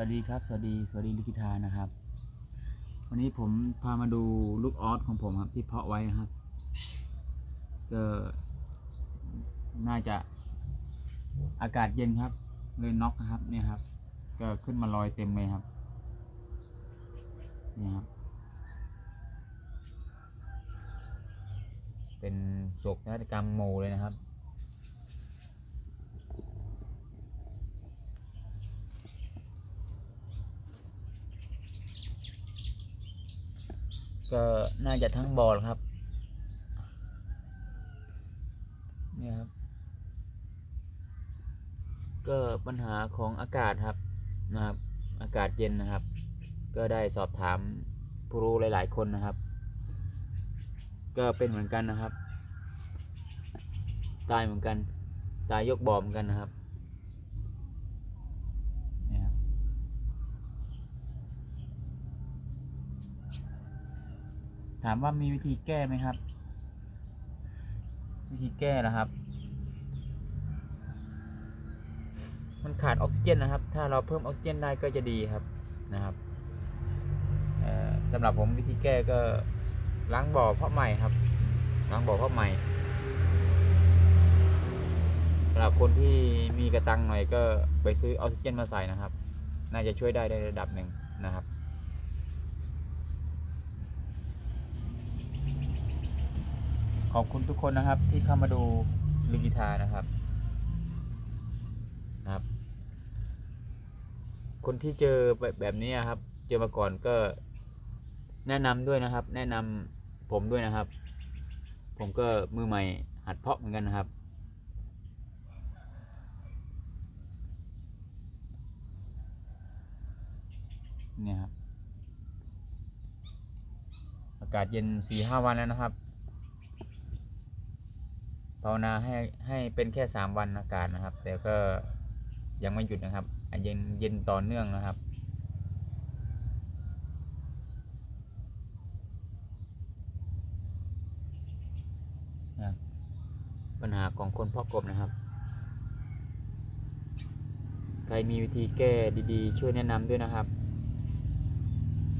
วัสดีครับ สวัสดี สวัสดีลิกิทานะครับ วันนี้ผมพามาดูลูกออสของผมครับ ที่เพาะไว้ครับ ก็น่าจะอากาศเย็นครับ เลยน็อกนะครับเนี่ยครับ ก็ขึ้นมาลอยเต็มเลยครับเนี่ยครับ เป็นโศกนาฏกรรมโมเลยนะครับ ก็น่าจะทั้งบอลครับเนี่ยครับ ก็ปัญหาของอากาศครับนะครับ อากาศเย็นนะครับ ก็ได้สอบถามผู้รู้หลาย ๆ คนนะครับ ก็เป็นเหมือนกันนะครับ ตายเหมือนกัน ตายยกบ่อมกันนะครับเนี่ยครับ ถามว่ามีวิธีแก้ไหมครับ วิธีแก้นะครับ มันขาดออกซิเจนนะครับ ถ้าเราเพิ่มออกซิเจนได้ก็จะดีครับนะครับสำหรับผมวิธีแก้ก็ล้างบ่อเพาะใหม่ครับ ล้างบ่อเพาะใหม่สำหรับคนที่มีกระตังหน่อยก็ไปซื้อออกซิเจนมาใส่นะครับ น่าจะช่วยได้ในระดับหนึ่งนะครับ อบคุณทุกคนนะครับ ที่เข้ามาดูลิกิทานะครับครับ คนที่เจอแบบนี้ครับ เจอมาก่อนก็แนะนำด้วยนะครับ แนะนำผมด้วยนะครับ ผมก็มือใหม่หัดเพาะเหมือนกันนะครับ เนี่ยครับ อากาศเย็นสี่ห้าวันแล้วนะครับ ภาวนาให้ให้เป็นแค่สามวันอากาศนะครับ แต่ก็ยังไม่หยุดนะครับเย็นเย็นต่อเนื่องนะครับปัญหาของคนเพาะกบนะครับ ใครมีวิธีแก้ดีๆ ช่วยแนะนำด้วยนะครับ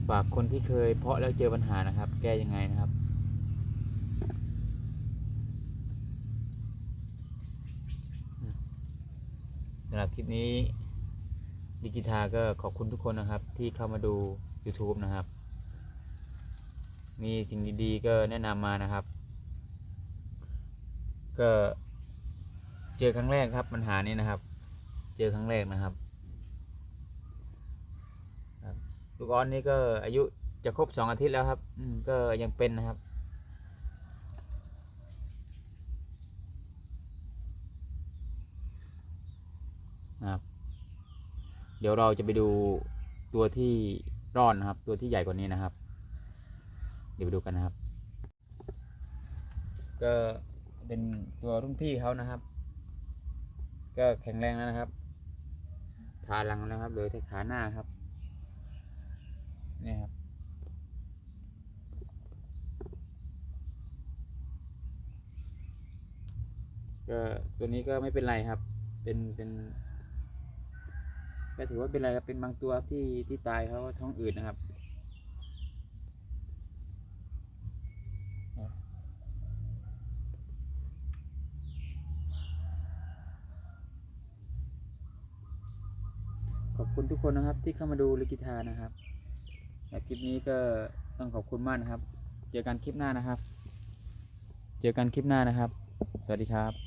ฝากคนที่เคยเพาะแล้วเจอปัญหานะครับ แก้ยังไงนะครับ สำหรับคลิปนี้ดิกิทาก็ขอบคุณทุกคนนะครับ ที่เข้ามาดู YouTube นะครับ มีสิ่งดีๆ ก็แนะนำมานะครับ ก็เจอครั้งแรกครับปัญหานี้นะครับ เจอครั้งแรกนะครับ ลูกออนนี่ก็อายุจะครบสองอาทิตย์แล้วครับก็ยังเป็นนะครับ เดี๋ยวเราจะไปดูตัวที่รอดนะครับ ตัวที่ใหญ่กว่านี้นะครับ เดี๋ยวไปดูกันนะครับ ก็เป็นตัวรุ่นพี่เขานะครับ ก็แข็งแรงแล้วนะครับขาหลังนะครับเหลือแต่ขาหน้าครับนี่ครับก็ตัวนี้ก็ไม่เป็นไรครับ เป็นเป็น ก็ถือว่าเป็นไรครับเป็นบางตัวที่ที่ตายเขาท้องอืดนะครับขอบคุณทุกคนนะครับที่เข้ามาดูลิกิทานะครับและคลิปนี้ก็ต้องขอบคุณมากนะครับ เจอกันคลิปหน้านะครับ เจอกันคลิปหน้านะครับ สวัสดีครับ